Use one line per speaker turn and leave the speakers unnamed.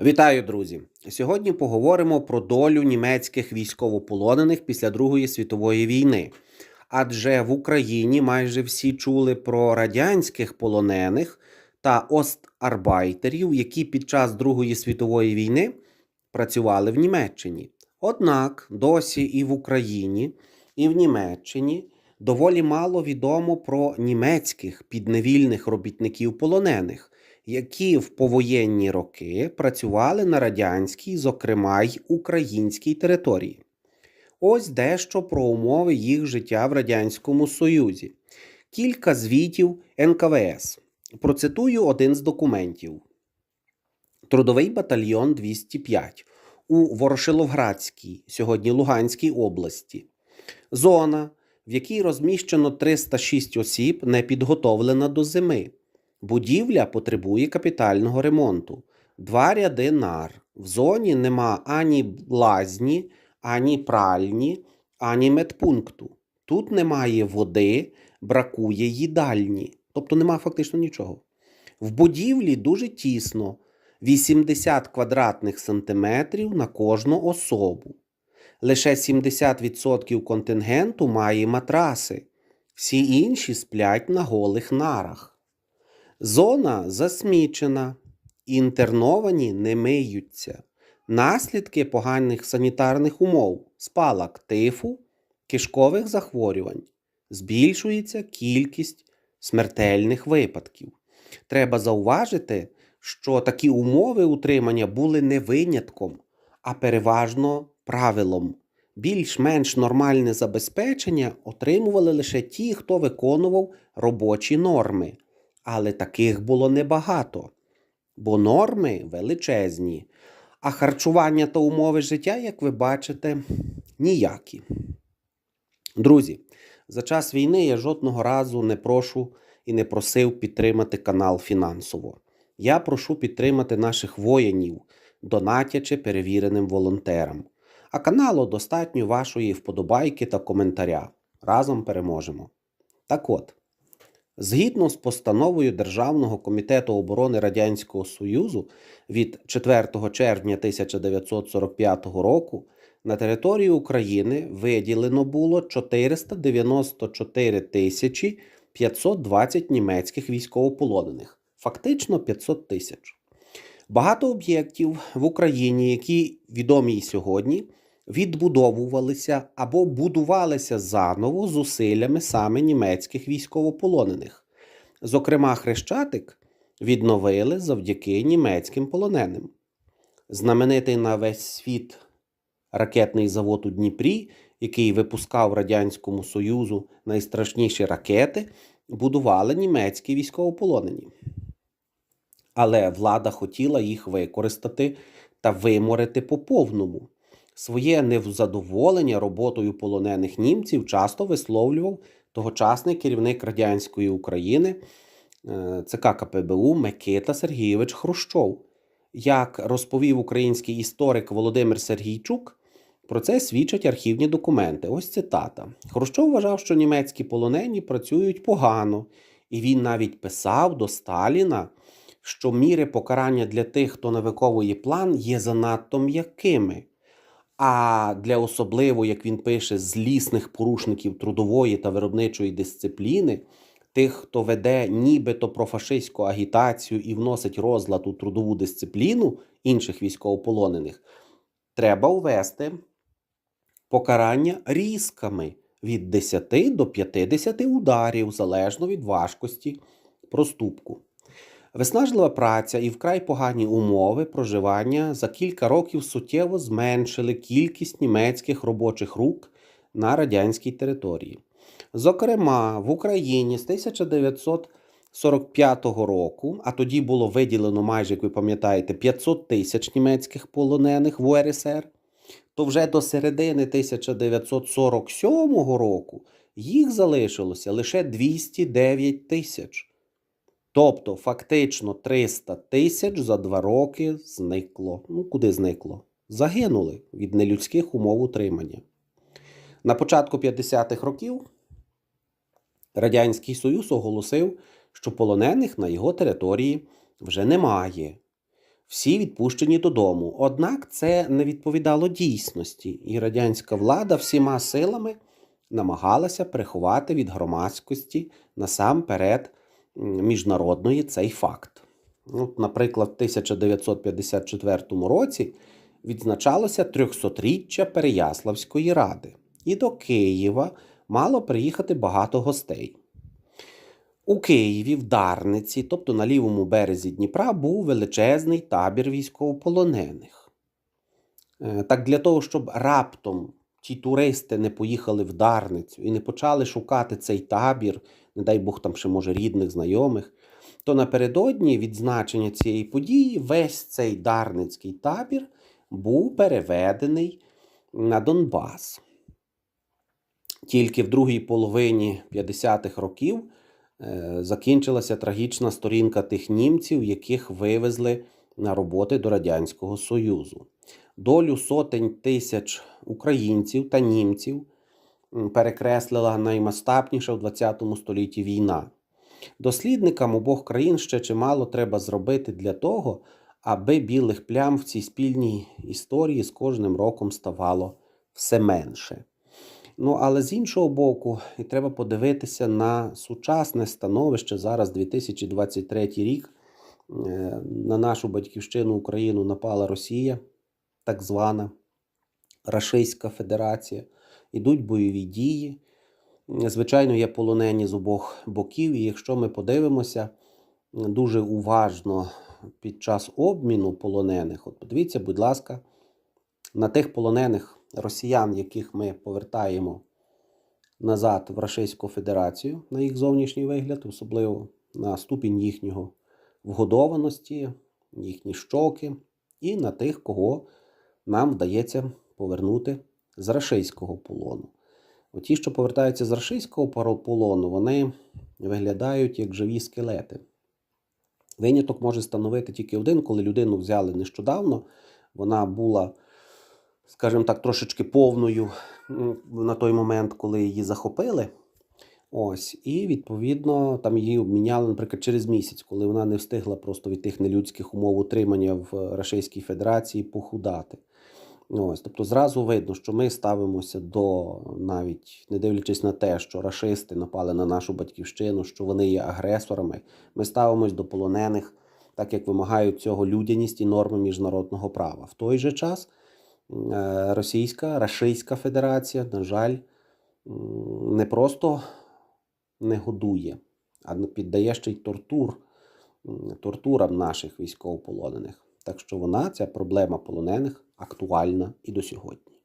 Вітаю, друзі! Сьогодні поговоримо про долю німецьких військовополонених після Другої світової війни. Адже в Україні майже всі чули про радянських полонених та остарбайтерів, які під час Другої світової війни працювали в Німеччині. Однак досі і в Україні, і в Німеччині доволі мало відомо про німецьких підневільних робітників полонених які в повоєнні роки працювали на радянській, зокрема й українській території. Ось дещо про умови їх життя в Радянському Союзі. Кілька звітів НКВС. Процитую один з документів: Трудовий батальйон 205 у Ворошиловградській, сьогодні Луганській області. Зона, в якій розміщено 306 осіб, не підготовлена до зими. Будівля потребує капітального ремонту. Два ряди нар. В зоні нема ані лазні, ані пральні, ані медпункту. Тут немає води, бракує їдальні. Тобто нема фактично нічого. В будівлі дуже тісно 80 квадратних сантиметрів на кожну особу. Лише 70% контингенту має матраси. Всі інші сплять на голих нарах. Зона засмічена, інтерновані не миються. Наслідки поганих санітарних умов, спалах тифу, кишкових захворювань. Збільшується кількість смертельних випадків. Треба зауважити, що такі умови утримання були не винятком, а переважно правилом. Більш-менш нормальне забезпечення отримували лише ті, хто виконував робочі норми але таких було небагато, бо норми величезні, а харчування та умови життя, як ви бачите, ніякі. Друзі, за час війни я жодного разу не прошу і не просив підтримати канал фінансово. Я прошу підтримати наших воїнів, донатячи перевіреним волонтерам. А каналу достатньо вашої вподобайки та коментаря. Разом переможемо. Так от. Згідно з постановою Державного комітету оборони Радянського Союзу від 4 червня 1945 року на території України виділено було 494 тисячі 520 німецьких військовополонених, фактично 500 тисяч. Багато об'єктів в Україні, які відомі і сьогодні, відбудовувалися або будувалися заново зусиллями саме німецьких військовополонених. Зокрема, Хрещатик відновили завдяки німецьким полоненим. Знаменитий на весь світ ракетний завод у Дніпрі, який випускав Радянському Союзу найстрашніші ракети, будували німецькі військовополонені. Але влада хотіла їх використати та виморити по повному. Своє невзадоволення роботою полонених німців часто висловлював тогочасний керівник радянської України е, ЦК КПБУ Микита Сергійович Хрущов. Як розповів український історик Володимир Сергійчук, про це свідчать архівні документи. Ось цитата. Хрущов вважав, що німецькі полонені працюють погано, і він навіть писав до Сталіна, що міри покарання для тих, хто не виконує план, є занадто м'якими. А для особливо, як він пише, злісних порушників трудової та виробничої дисципліни, тих, хто веде нібито про фашистську агітацію і вносить розлад у трудову дисципліну інших військовополонених, треба ввести покарання різками від 10 до 50 ударів залежно від важкості проступку. Виснажлива праця і вкрай погані умови проживання за кілька років суттєво зменшили кількість німецьких робочих рук на радянській території. Зокрема, в Україні з 1945 року, а тоді було виділено майже, як ви пам'ятаєте, 500 тисяч німецьких полонених в УРСР, то вже до середини 1947 року їх залишилося лише 209 тисяч. Тобто, фактично 300 тисяч за два роки зникло. Ну, куди зникло? Загинули від нелюдських умов утримання. На початку 50-х років Радянський Союз оголосив, що полонених на його території вже немає. всі відпущені додому. Однак це не відповідало дійсності, і радянська влада всіма силами намагалася приховати від громадськості насамперед міжнародної цей факт. От, наприклад, в 1954 році відзначалося 300-річчя Переяславської ради, і до Києва мало приїхати багато гостей. У Києві, в Дарниці, тобто на лівому березі Дніпра, був величезний табір військовополонених. Е, Так для того, щоб раптом ті туристи не поїхали в Дарницю і не почали шукати цей табір, не дай Бог там ще може рідних, знайомих, то напередодні відзначення цієї події весь цей Дарницький табір був переведений на Донбас. Тільки в другій половині 50-х років е, закінчилася трагічна сторінка тих німців, яких вивезли на роботи до Радянського Союзу. Долю сотень тисяч українців та німців перекреслила наймасштабніша в ХХ столітті війна. Дослідникам обох країн ще чимало треба зробити для того, аби білих плям в цій спільній історії з кожним роком ставало все менше. Ну, але з іншого боку, і треба подивитися на сучасне становище. Зараз 2023 рік. Е, На нашу батьківщину Україну напала Росія, так звана Рашистська Федерація. Ідуть бойові дії. Звичайно, є полонені з обох боків, і якщо ми подивимося дуже уважно під час обміну полонених, от подивіться, будь ласка, на тих полонених росіян, яких ми повертаємо назад в Рашистську Федерацію, на їх зовнішній вигляд, особливо на ступінь їхнього вгодованості, їхні щоки, і на тих, кого нам вдається повернути з рашистського полону. Ті, що повертаються з рашистського полону, вони виглядають як живі скелети. Виняток може становити тільки один, коли людину взяли нещодавно, вона була, скажімо так, трошечки повною на той момент, коли її захопили. Ось, і відповідно там її обміняли, наприклад, через місяць, коли вона не встигла просто від тих нелюдських умов утримання в Рашистській Федерації похудати. Ось, тобто зразу видно, що ми ставимося до навіть не дивлячись на те, що рашисти напали на нашу батьківщину, що вони є агресорами. Ми ставимось до полонених, так як вимагають цього людяність і норми міжнародного права. В той же час е, Російська Рашистська Федерація, на жаль, не просто не годує, а піддає ще й тортур, тортурам наших військовополонених. Так що вона, ця проблема полонених, актуальна і до сьогодні.